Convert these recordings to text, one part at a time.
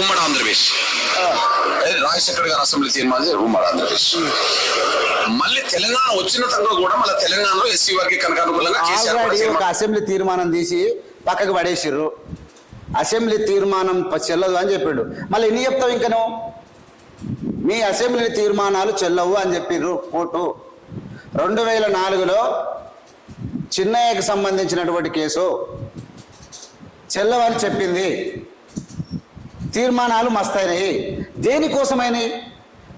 ఉమ్మడి ఆంధ్రప్రదేశ్. అది రాజశేఖర్ గారు అసెంబ్లీ తీర్మానం చేసి ఉమ్మడి ఆంధ్రప్రదేశ్. మళ్ళీ తెలంగాణ వచ్చిన తర్వాత కూడా మళ్ళీ తెలంగాణలో ఎస్సీ వర్గీకరణకు అనుకూలంగా అసెంబ్లీ తీర్మానం తీసి పక్కకు పడేసిర్రు. అసెంబ్లీ తీర్మానం చెల్లదు అని చెప్పాడు. మళ్ళీ ఎన్ని చెప్తావు ఇంకా నువ్వు మీ అసెంబ్లీ తీర్మానాలు చెల్లవు అని చెప్పిర్రు కోర్టు. రెండు వేల నాలుగులో చిన్నయ్యకు సంబంధించినటువంటి కేసు. చెల్లవని చెప్పింది. తీర్మానాలు మస్తైనవి దేనికోసమైనవి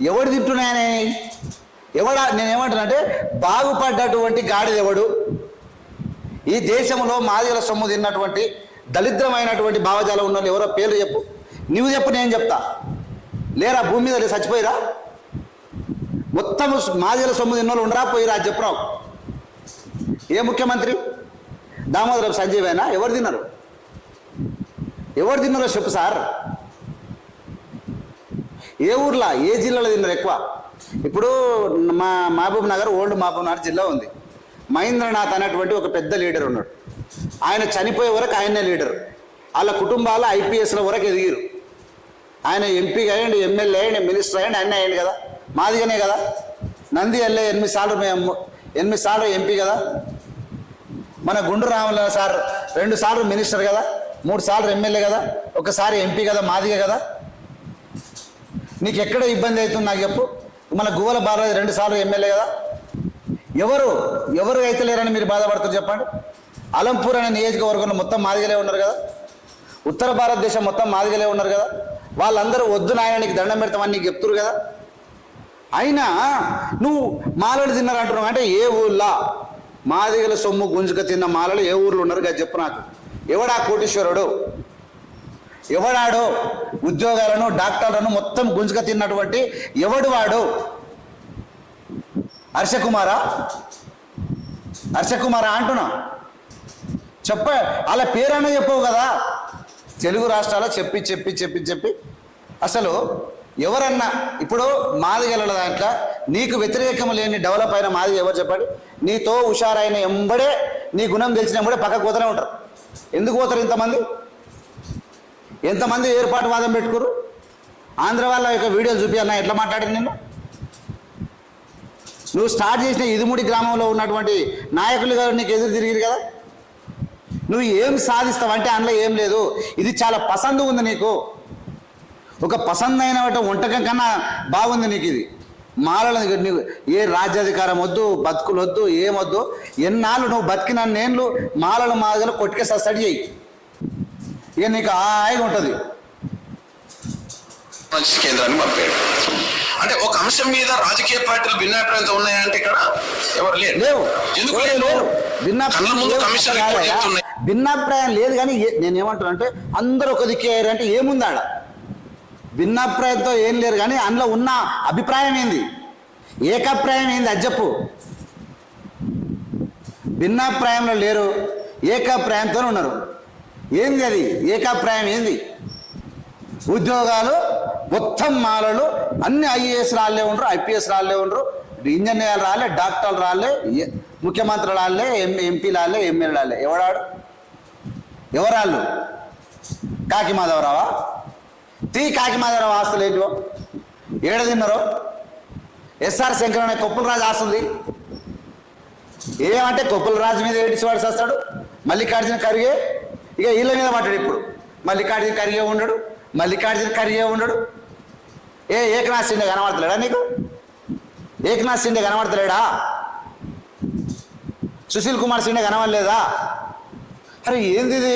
ఎవడు తింటున్నాయని ఎవడా నేనేమంటున్నానంటే బాగుపడ్డటువంటి గాడిదెవడు? ఈ దేశంలో మాదిగల సొమ్ము తిన్నటువంటి దరిద్రమైనటువంటి భావజాలం ఉన్న ఎవరో పేర్లు చెప్పు. నువ్వు చెప్పు నేను చెప్తా. లేరా భూమి మీద లే- చచ్చిపోయిరా? మొత్తం మాదిగల సొమ్ము తిన్న వాళ్ళు ఉండరా పోయిరా అది ఏ ముఖ్యమంత్రి? దామోదరం సంజీవేనా? ఎవరు తిన్నారు? ఎవరు తిన్నారో చెప్పు సార్. ఏ ఊర్లో? ఏ జిల్లాలో తిన్నారు ఎక్కువ? ఇప్పుడు మా మహబూబ్ నగర్ ఓల్డ్ మహబూబ్ నగర్ జిల్లా ఉంది. మహేంద్రనాథ్ అనేటువంటి ఒక పెద్ద లీడర్ ఉన్నాడు. ఆయన చనిపోయే వరకు ఆయనే లీడర్. వాళ్ళ కుటుంబాలు ఐపీఎస్ల వరకు ఎదిగిరు. ఆయన ఎంపీగా అయ్యండి ఎమ్మెల్యే అయ్యండి మినిస్టర్ అయ్యండి అన్నీ అయ్యండి కదా? మాదిగానే కదా? నంది ఎల్లే ఎనిమిది సార్లు మేము ఎనిమిది సార్లు ఎంపీ కదా? మన గుండు రాముల సార్ రెండు సార్లు మినిస్టర్ కదా? మూడు సార్లు ఎమ్మెల్యే కదా? ఒకసారి ఎంపీ కదా? మాదిగా కదా? నీకు ఎక్కడ ఇబ్బంది అవుతుంది నాకు చెప్పు. మన గువ్వల బాలరాజు రెండు సార్లు ఎమ్మెల్యే కదా. ఎవరు ఎవరు అయితే లేరని మీరు బాధపడుతారు చెప్పండి. అలంపూర్ అనే నియోజకవర్గంలో మొత్తం మాదిగలే ఉన్నారు కదా. ఉత్తర భారతదేశం మొత్తం మాదిగలే ఉన్నారు కదా. వాళ్ళందరూ వద్దు నాయన నీకు దండం పెడతామని నీకు చెప్తురు కదా. అయినా నువ్వు మాలలు తిన్నారు అంటున్నావు. అంటే ఏ ఊళ్ళో మాదిగల సొమ్ము గుంజుక తిన్న మాలలు ఏ ఊర్లో ఉన్నారు కదా చెప్పు నాకు. ఎవడా కోటీశ్వరుడు? ఎవడాడో? ఉద్యోగాలను డాక్టర్లను మొత్తం గుంజుక తిన్నటువంటి ఎవడు వాడు? హర్షకుమారా? హర్షకుమారా అంటున్నా. చెప్ప అలా పేరన్నా చెప్పవు కదా. తెలుగు రాష్ట్రాల్లో చెప్పి చెప్పి చెప్పి చెప్పి. అసలు ఎవరన్నా ఇప్పుడు మాదిగల దాంట్లో నీకు వ్యతిరేకం లేని డెవలప్ అయిన మాది ఎవరు చెప్పండి? నీతో హుషారైన ఎంబడే నీ గుణం తెలిసిన ఎంబడే పక్కకు పోతూనే ఉంటారు. ఎందుకు పోతారు ఇంతమంది? ఎంతమంది ఏర్పాటు వాదం పెట్టుకోరు? ఆంధ్ర వాళ్ళ యొక్క వీడియోలు చూపి అన్న ఎట్లా మాట్లాడింది నిన్ను? నువ్వు స్టార్ట్ చేసిన ఇదిముడి గ్రామంలో ఉన్నటువంటి నాయకులు గారు నీకు ఎదురు తిరిగిరు కదా? నువ్వు ఏం సాధిస్తావు? అంటే అందులో ఏం లేదు. ఇది చాలా పసందు ఉంది నీకు. ఒక పసందైన వంటకం కన్నా బాగుంది నీకు ఇది. మాలల నీకు ఏ రాజ్యాధికారం వద్దు బతుకులు వద్దు ఏమొద్దు ఎన్నాళ్ళు నువ్వు బతికిన నేను మాలల మాదలు కొట్టుకే సస్టడీ చేయి ఇక నీకు హాయిగా ఉంటుంది. కేంద్రాన్ని పంపాడు అంటే ఒక అంశం మీద రాజకీయ పార్టీలు భిన్నాభిప్రాయంతో ఉన్నాయంటే ఇక్కడ ఎవరు లేరు. లేవు. ఎందుకు లేరు? భిన్నాభిప్రాయం లేదు కానీ నేను ఏమంటున్నా అంటే అందరూ ఒక దిక్కేయారు అంటే ఏముంది ఆడ భిన్నాభిప్రాయంతో ఏం లేరు కానీ అందులో ఉన్న అభిప్రాయం ఏంది? ఏకాభిప్రాయం ఏంది? అది చెప్పు. భిన్నాభిప్రాయంలో లేరు ఏకాభిప్రాయంతో ఉన్నారు. ఏంది అది? ఏకాభిప్రాయం ఏంది? ఉద్యోగాలు మొత్తం మాలలు అన్ని ఐఏఎస్ రాళ్ళే ఉండరు ఐపీఎస్ రాళ్ళే ఉండరు. ఇంజనీర్ రాలే డాక్టర్లు రాలే ముఖ్యమంత్రి రాలే ఎం ఎంపీ రాలే ఎమ్మెల్యే రాలే ఎవడాడు? ఎవరాళ్ళు? కాకి మాధవరావా తీ కాకి మాధవరావు ఆస్తులు ఏంటివో? ఏడ తిన్నారో? ఎస్ఆర్ శంకరణ కొప్పులరాజు ఆస్తుంది ఏమంటే కొప్పులరాజు మీద ఏడిచివాడు చేస్తాడు మల్లికార్జున ఖర్గే? ఇక వీళ్ళ మీద పడ్డాడు ఇప్పుడు. మల్లికార్జున ఖర్గే ఉండడు మల్లికార్జున ఖర్గే ఉండడు. ఏ ఏకనాథ్ సిండే కనబడతలేడా నీకు? ఏకనాథ్ సిండే కనబడతలేడా? సుశీల్ కుమార్ సిండే కనబడలేదా? అరే ఏంది ఇది